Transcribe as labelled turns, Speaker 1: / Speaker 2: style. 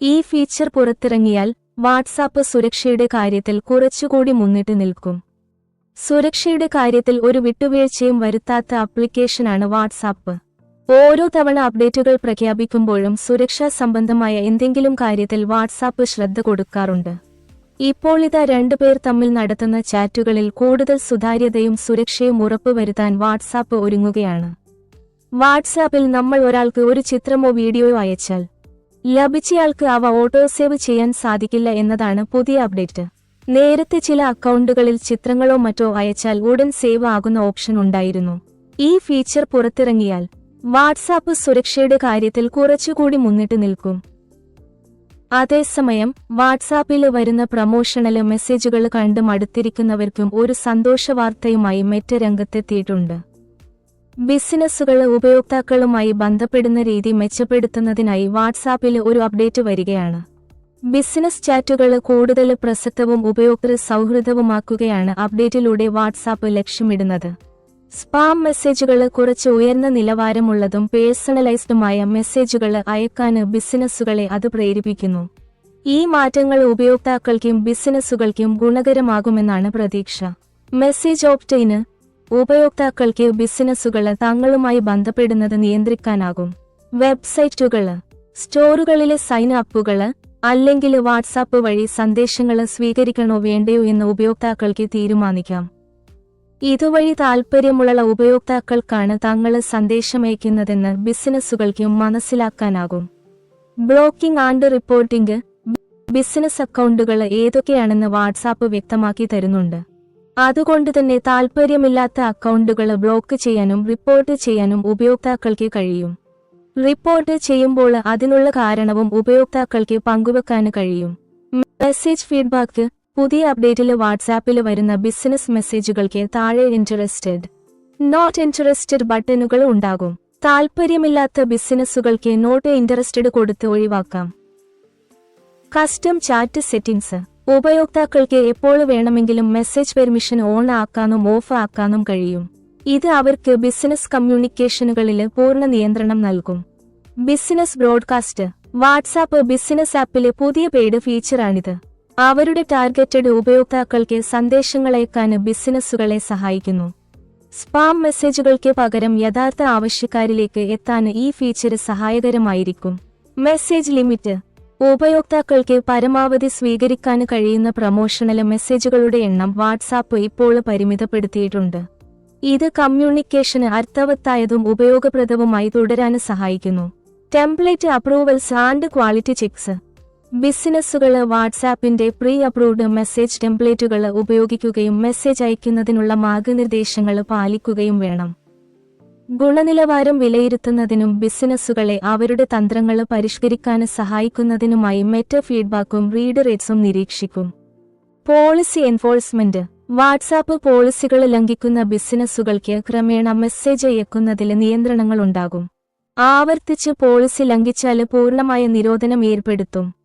Speaker 1: ഈ feature പുറത്തിറങ്ങിയാൽ WhatsApp സുരക്ഷയുടെ കാര്യത്തിൽ കുറച്ചുകൂടി മുന്നിട്ട് നിൽക്കും. സുരക്ഷയുടെ കാര്യത്തിൽ ഒരു വിട്ടുവീഴ്ചയും വരുത്താത്ത ആപ്ലിക്കേഷനാണ് വാട്സാപ്പ്. ഓരോ തവണ അപ്ഡേറ്റുകൾ പ്രഖ്യാപിക്കുമ്പോഴും സുരക്ഷാ സംബന്ധമായ എന്തെങ്കിലും കാര്യത്തിൽ വാട്സാപ്പ് ശ്രദ്ധ കൊടുക്കാറുണ്ട്. ഇപ്പോൾ ഇതാ രണ്ടുപേർ തമ്മിൽ നടത്തുന്ന ചാറ്റുകളിൽ കൂടുതൽ സുതാര്യതയും സുരക്ഷയും ഉറപ്പുവരുത്താൻ വാട്സാപ്പ് ഒരുങ്ങുകയാണ്. വാട്സാപ്പിൽ നമ്മൾ ഒരാൾക്ക് ഒരു ചിത്രമോ വീഡിയോയോ അയച്ചാൽ ലഭിച്ചയാൾക്ക് അവ ഓട്ടോ സേവ് ചെയ്യാൻ സാധിക്കില്ല എന്നതാണ് പുതിയ അപ്ഡേറ്റ്. നേരത്തെ ചില അക്കൗണ്ടുകളിൽ ചിത്രങ്ങളോ മറ്റോ അയച്ചാൽ ഉടൻ സേവ് ആകുന്ന ഓപ്ഷൻ ഉണ്ടായിരുന്നു. ഈ ഫീച്ചർ പുറത്തിറങ്ങിയാൽ വാട്സാപ്പ് സുരക്ഷയുടെ കാര്യത്തിൽ കുറച്ചുകൂടി മുന്നിട്ട് നിൽക്കും. അതേസമയം വാട്സാപ്പിൽ വരുന്ന പ്രമോഷണൽ മെസ്സേജുകൾ കണ്ട് മടുത്തിരിക്കുന്നവർക്കും ഒരു സന്തോഷ വാർത്തയുമായി മെറ്റ രംഗത്തെത്തിയിട്ടുണ്ട് ബിസിനസ്സുകൾ ഉപയോക്താക്കളുമായി ബന്ധപ്പെടുന്ന രീതി മെച്ചപ്പെടുത്തുന്നതിനായി വാട്സാപ്പിൽ ഒരു അപ്ഡേറ്റ് വരികയാണ്. ബിസിനസ് ചാറ്റുകൾ കൂടുതൽ പ്രസക്തവും ഉപയോക്തൃ സൗഹൃദവുമാക്കുകയാണ് അപ്ഡേറ്റിലൂടെ വാട്സാപ്പ് ലക്ഷ്യമിടുന്നത്. സ്പാം മെസ്സേജുകൾ കുറച്ച് ഉയർന്ന നിലവാരമുള്ളതും പേഴ്സണലൈസ്ഡുമായ മെസ്സേജുകൾ അയക്കാൻ ബിസിനസ്സുകളെ അത് പ്രേരിപ്പിക്കുന്നു. ഈ മാറ്റങ്ങൾ ഉപയോക്താക്കൾക്കും ബിസിനസ്സുകൾക്കും ഗുണകരമാകുമെന്നാണ് പ്രതീക്ഷ. മെസ്സേജ് ഓപ്റ്റൈന് ഉപയോക്താക്കൾക്ക് ബിസിനസ്സുകൾ തങ്ങളുമായി ബന്ധപ്പെടുന്നത് നിയന്ത്രിക്കാനാകും. വെബ്സൈറ്റുകൾ സ്റ്റോറുകളിലെ സൈൻ അപ്പുകൾ അല്ലെങ്കിൽ വാട്സാപ്പ് വഴി സന്ദേശങ്ങൾ സ്വീകരിക്കണോ വേണ്ടയോ എന്ന് ഉപയോക്താക്കൾക്ക് തീരുമാനിക്കാം. ഇതുവഴി താൽപ്പര്യമുള്ള ഉപയോക്താക്കൾക്കാണ് തങ്ങൾ സന്ദേശമയക്കുന്നതെന്ന് ബിസിനസ്സുകൾക്ക് മനസ്സിലാക്കാനാകും. ബ്ലോക്കിംഗ് ആൻഡ് റിപ്പോർട്ടിംഗ് ബിസിനസ് അക്കൗണ്ടുകൾ ഏതൊക്കെയാണെന്ന് വാട്സാപ്പ് വ്യക്തമാക്കി തരുന്നുണ്ട്. അതുകൊണ്ട് തന്നെ താൽപ്പര്യമില്ലാത്ത അക്കൗണ്ടുകൾ ബ്ലോക്ക് ചെയ്യാനും റിപ്പോർട്ട് ചെയ്യാനും ഉപയോക്താക്കൾക്ക് കഴിയും. റിപ്പോർട്ട് ചെയ്യുമ്പോൾ അതിനുള്ള കാരണവും ഉപയോക്താക്കൾക്ക് പങ്കുവെക്കാൻ കഴിയും. മെസ്സേജ് ഫീഡ്ബാക്ക് പുതിയ അപ്ഡേറ്റിൽ വാട്സാപ്പിൽ വരുന്ന ബിസിനസ് മെസ്സേജുകൾക്ക് താഴെ ഇൻട്രസ്റ്റഡ് നോട്ട് ഇൻട്രസ്റ്റഡ് ബട്ടണുകൾ ഉണ്ടാകും. താൽപ്പര്യമില്ലാത്ത ബിസിനസ്സുകൾക്ക് നോട്ട് ഇൻട്രസ്റ്റഡ് കൊടുത്ത് ഒഴിവാക്കാം. കസ്റ്റം ചാറ്റ് സെറ്റിംഗ്സ് ഉപയോക്താക്കൾക്ക് എപ്പോൾ വേണമെങ്കിലും മെസ്സേജ് പെർമിഷൻ ഓൺ ആക്കാനും ഓഫ് ആക്കാനും കഴിയും. ഇത് അവർക്ക് ബിസിനസ് കമ്മ്യൂണിക്കേഷനുകളിൽ പൂർണ നിയന്ത്രണം നൽകും. ബിസിനസ് ബ്രോഡ്കാസ്റ്റ് വാട്സാപ്പ് ബിസിനസ് ആപ്പിലെ പുതിയ പെയ്ഡ് ഫീച്ചറാണിത്. അവരുടെ ടാർഗറ്റഡ് ഉപയോക്താക്കൾക്ക് സന്ദേശങ്ങൾ സന്ദേശങ്ങളയക്കാൻ ബിസിനസ്സുകളെ സഹായിക്കുന്നു. സ്പാം മെസ്സേജുകൾക്ക് പകരം യഥാർത്ഥ ആവശ്യക്കാരിലേക്ക് എത്താൻ ഈ ഫീച്ചർ സഹായകരമായിരിക്കും. മെസ്സേജ് ലിമിറ്റ് ഉപയോക്താക്കൾക്ക് പരമാവധി സ്വീകരിക്കാൻ കഴിയുന്ന പ്രമോഷണൽ മെസ്സേജുകളുടെ എണ്ണം വാട്സാപ്പ് ഇപ്പോൾ പരിമിതപ്പെടുത്തിയിട്ടുണ്ട്. ഇത് കമ്മ്യൂണിക്കേഷന് അർത്ഥവത്തായതും ഉപയോഗപ്രദവുമായി തുടരാൻ സഹായിക്കുന്നു. Template approvals and quality checks. ബിസിനസ്സുകൾ വാട്സാപ്പിന്റെ പ്രീ അപ്രൂവ്ഡ് മെസ്സേജ് ടെംപ്ലേറ്റുകൾ ഉപയോഗിക്കുകയും മെസ്സേജ് അയക്കുന്നതിനുള്ള മാർഗനിർദ്ദേശങ്ങൾ പാലിക്കുകയും വേണം. ഗുണനിലവാരം വിലയിരുത്തുന്നതിനും ബിസിനസ്സുകളെ അവരുടെ തന്ത്രങ്ങൾ പരിഷ്കരിക്കാൻ സഹായിക്കുന്നതിനുമായി മെറ്റ ഫീഡ്ബാക്കും റീഡ് റേറ്റ്സും നിരീക്ഷിക്കും. Policy enforcement. വാട്സാപ്പ് പോളിസികൾ ലംഘിക്കുന്ന ബിസിനസ്സുകൾക്ക് ക്രമേണ മെസ്സേജ് അയക്കുന്നതിൽ നിയന്ത്രണങ്ങളുണ്ടാകും. ആവർത്തിച്ച് പോളിസി ലംഘിച്ചാൽ പൂർണമായ നിരോധനം ഏർപ്പെടുത്തും.